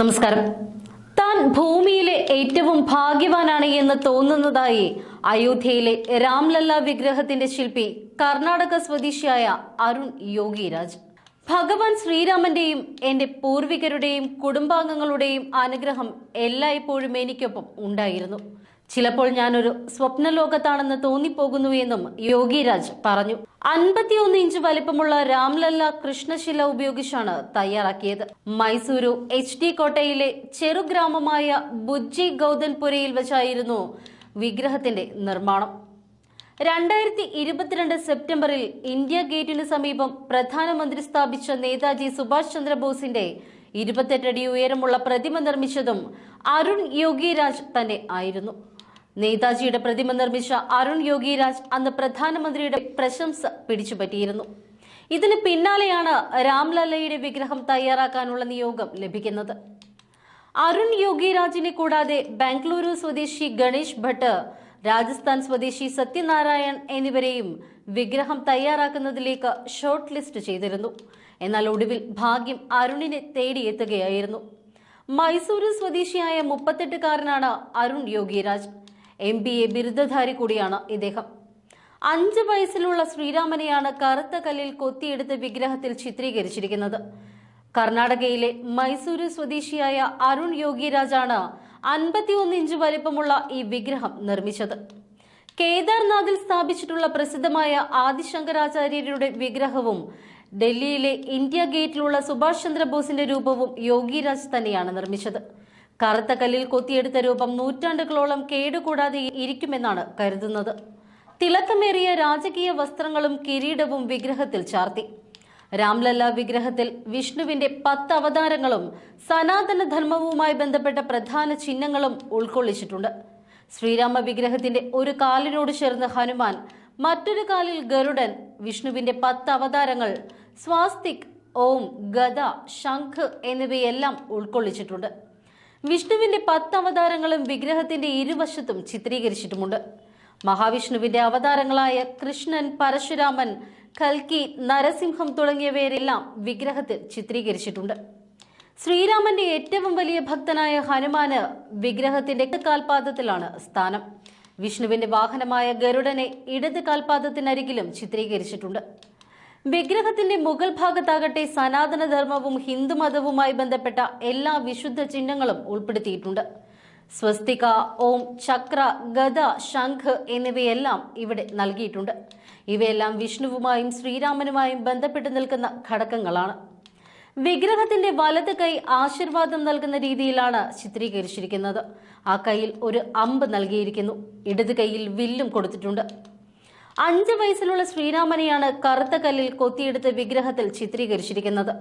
നമസ്കാരം. താൻ ഭൂമിയിലെ ഏറ്റവും ഭാഗ്യവാനാണ് എന്ന് തോന്നുന്നതായി അയോധ്യയിലെ രാംലല്ല വിഗ്രഹത്തിന്റെ ശില്പി കർണാടക സ്വദേശിയായ അരുൺ യോഗിരാജ്. ഭഗവാൻ ശ്രീരാമന്റെയും എന്റെ പൂർവികരുടെയും കുടുംബാംഗങ്ങളുടെയും അനുഗ്രഹം എല്ലായ്പ്പോഴും എനിക്കൊപ്പം ഉണ്ടായിരുന്നു. ചിലപ്പോൾ ഞാനൊരു സ്വപ്നലോകത്താണെന്ന് തോന്നിപ്പോകുന്നു എന്നും യോഗിരാജ് പറഞ്ഞു. അൻപത്തിയൊന്ന് ഇഞ്ച് വലിപ്പമുള്ള രാംലല്ല കൃഷ്ണശില ഉപയോഗിച്ചാണ് തയ്യാറാക്കിയത്. മൈസൂരു എച്ച് ഡി കോട്ടയിലെ ചെറുഗ്രാമമായ ബുജ്ജി ഗൗതൻപുരയിൽ വെച്ചായിരുന്നു വിഗ്രഹത്തിന്റെ നിർമ്മാണം. രണ്ടായിരത്തി ഇരുപത്തിരണ്ട് സെപ്റ്റംബറിൽ ഇന്ത്യ ഗേറ്റിന് സമീപം പ്രധാനമന്ത്രി സ്ഥാപിച്ച നേതാജി സുഭാഷ് ചന്ദ്രബോസിന്റെ ഇരുപത്തെട്ടടി ഉയരമുള്ള പ്രതിമ നിർമ്മിച്ചതും അരുൺ യോഗിരാജ് തന്നെ ആയിരുന്നു. നേതാജിയുടെ പ്രതിമ നിർമ്മിച്ച അരുൺ യോഗിരാജ് അന്ന് പ്രധാനമന്ത്രിയുടെ പ്രശംസ പിടിച്ചുപറ്റിയിരുന്നു. ഇതിന് പിന്നാലെയാണ് രാംലല്ലയുടെ വിഗ്രഹം തയ്യാറാക്കാനുള്ള നിയോഗം ലഭിക്കുന്നത്. അരുൺ യോഗിരാജിനെ കൂടാതെ ബാംഗ്ലൂരു സ്വദേശി ഗണേഷ് ഭട്ട് രാജസ്ഥാൻ സ്വദേശി സത്യനാരായൺ എന്നിവരെയും വിഗ്രഹം തയ്യാറാക്കുന്നതിലേക്ക് ഷോർട്ട് ലിസ്റ്റ് ചെയ്തിരുന്നു. എന്നാൽ ഒടുവിൽ ഭാഗ്യം അരുണിനെ തേടിയെത്തുകയായിരുന്നു. മൈസൂരു സ്വദേശിയായ മുപ്പത്തെട്ടുകാരനാണ് Arun Yogiraj. M B A ബിരുദധാരി കൂടിയാണ് ഇദ്ദേഹം. അഞ്ച് വയസ്സിലുള്ള ശ്രീരാമനെയാണ് കറുത്ത കല്ലിൽ കൊത്തിയെടുത്ത വിഗ്രഹത്തിൽ ചിത്രീകരിച്ചിരിക്കുന്നത്. കർണാടകയിലെ മൈസൂരു സ്വദേശിയായ അരുൺ യോഗിരാജാണ് അൻപത്തിയൊന്ന് ഇഞ്ച് വലിപ്പമുള്ള ഈ വിഗ്രഹം നിർമ്മിച്ചത്. കേദാർനാഥിൽ സ്ഥാപിച്ചിട്ടുള്ള പ്രസിദ്ധമായ ആദിശങ്കരാചാര്യരുടെ വിഗ്രഹവും ഡൽഹിയിലെ ഇന്ത്യ ഗേറ്റിലുള്ള സുഭാഷ് ചന്ദ്രബോസിന്റെ രൂപവും യോഗിരാജ് തന്നെയാണ് നിർമ്മിച്ചത്. കറുത്ത കല്ലിൽ കൊത്തിയെടുത്ത രൂപം നൂറ്റാണ്ടുകളോളം കേടുകൂടാതെ ഇരിക്കുമെന്നാണ് കരുതുന്നത്. തിളക്കമേറിയ രാജകീയ വസ്ത്രങ്ങളും കിരീടവും വിഗ്രഹത്തിൽ ചാർത്തി. രാംലല്ല വിഗ്രഹത്തിൽ വിഷ്ണുവിന്റെ പത്ത് അവതാരങ്ങളും സനാതന ധർമ്മവുമായി ബന്ധപ്പെട്ട പ്രധാന ചിഹ്നങ്ങളും ഉൾക്കൊള്ളിച്ചിട്ടുണ്ട്. ശ്രീരാമ വിഗ്രഹത്തിന്റെ ഒരു കാലിനോട് ചേർന്ന് ഹനുമാൻ മറ്റൊരു കാലിൽ ഗരുഡൻ വിഷ്ണുവിന്റെ പത്ത് അവതാരങ്ങൾ സ്വാസ്തിക് ഓം ഗദ ശംഖ് എന്നിവയെല്ലാം ഉൾക്കൊള്ളിച്ചിട്ടുണ്ട്. വിഷ്ണുവിന്റെ പത്ത് അവതാരങ്ങളും വിഗ്രഹത്തിന്റെ ഇരുവശത്തും ചിത്രീകരിച്ചിട്ടുമുണ്ട്. മഹാവിഷ്ണുവിന്റെ അവതാരങ്ങളായ കൃഷ്ണൻ പരശുരാമൻ കൽക്കി നരസിംഹം തുടങ്ങിയവരെല്ലാം വിഗ്രഹത്തിൽ ചിത്രീകരിച്ചിട്ടുണ്ട്. ശ്രീരാമന്റെ ഏറ്റവും വലിയ ഭക്തനായ ഹനുമാന് വിഗ്രഹത്തിന്റെ കാൽപാദത്തിലാണ് സ്ഥാനം. വിഷ്ണുവിന്റെ വാഹനമായ ഗരുഡനെ ഇടത് കാൽപാദത്തിനരികിലും ചിത്രീകരിച്ചിട്ടുണ്ട്. വിഗ്രഹത്തിന്റെ മുകൾ ഭാഗത്താകട്ടെ സനാതനധർമ്മവും ഹിന്ദുമതവുമായി ബന്ധപ്പെട്ട എല്ലാ വിശുദ്ധ ചിഹ്നങ്ങളും ഉൾപ്പെടുത്തിയിട്ടുണ്ട്. സ്വസ്തിക ഓം ചക്ര ഗദ ശംഖ് എന്നിവയെല്ലാം ഇവിടെ നൽകിയിട്ടുണ്ട്. ഇവയെല്ലാം വിഷ്ണുവുമായും ശ്രീരാമനുമായും ബന്ധപ്പെട്ട് നിൽക്കുന്ന ഘടകങ്ങളാണ്. വിഗ്രഹത്തിന്റെ വലത് കൈ ആശീർവാദം നൽകുന്ന രീതിയിലാണ് ചിത്രീകരിച്ചിരിക്കുന്നത്. ആ കൈയിൽ ഒരു അമ്പ് നൽകിയിരിക്കുന്നു. ഇടത് കൈയിൽ വില്ലും കൊടുത്തിട്ടുണ്ട്. അഞ്ച് വയസ്സിലുള്ള ശ്രീരാമനെയാണ് കറുത്ത കല്ലിൽ കൊത്തിയെടുത്ത് വിഗ്രഹത്തിൽ ചിത്രീകരിച്ചിരിക്കുന്നത്.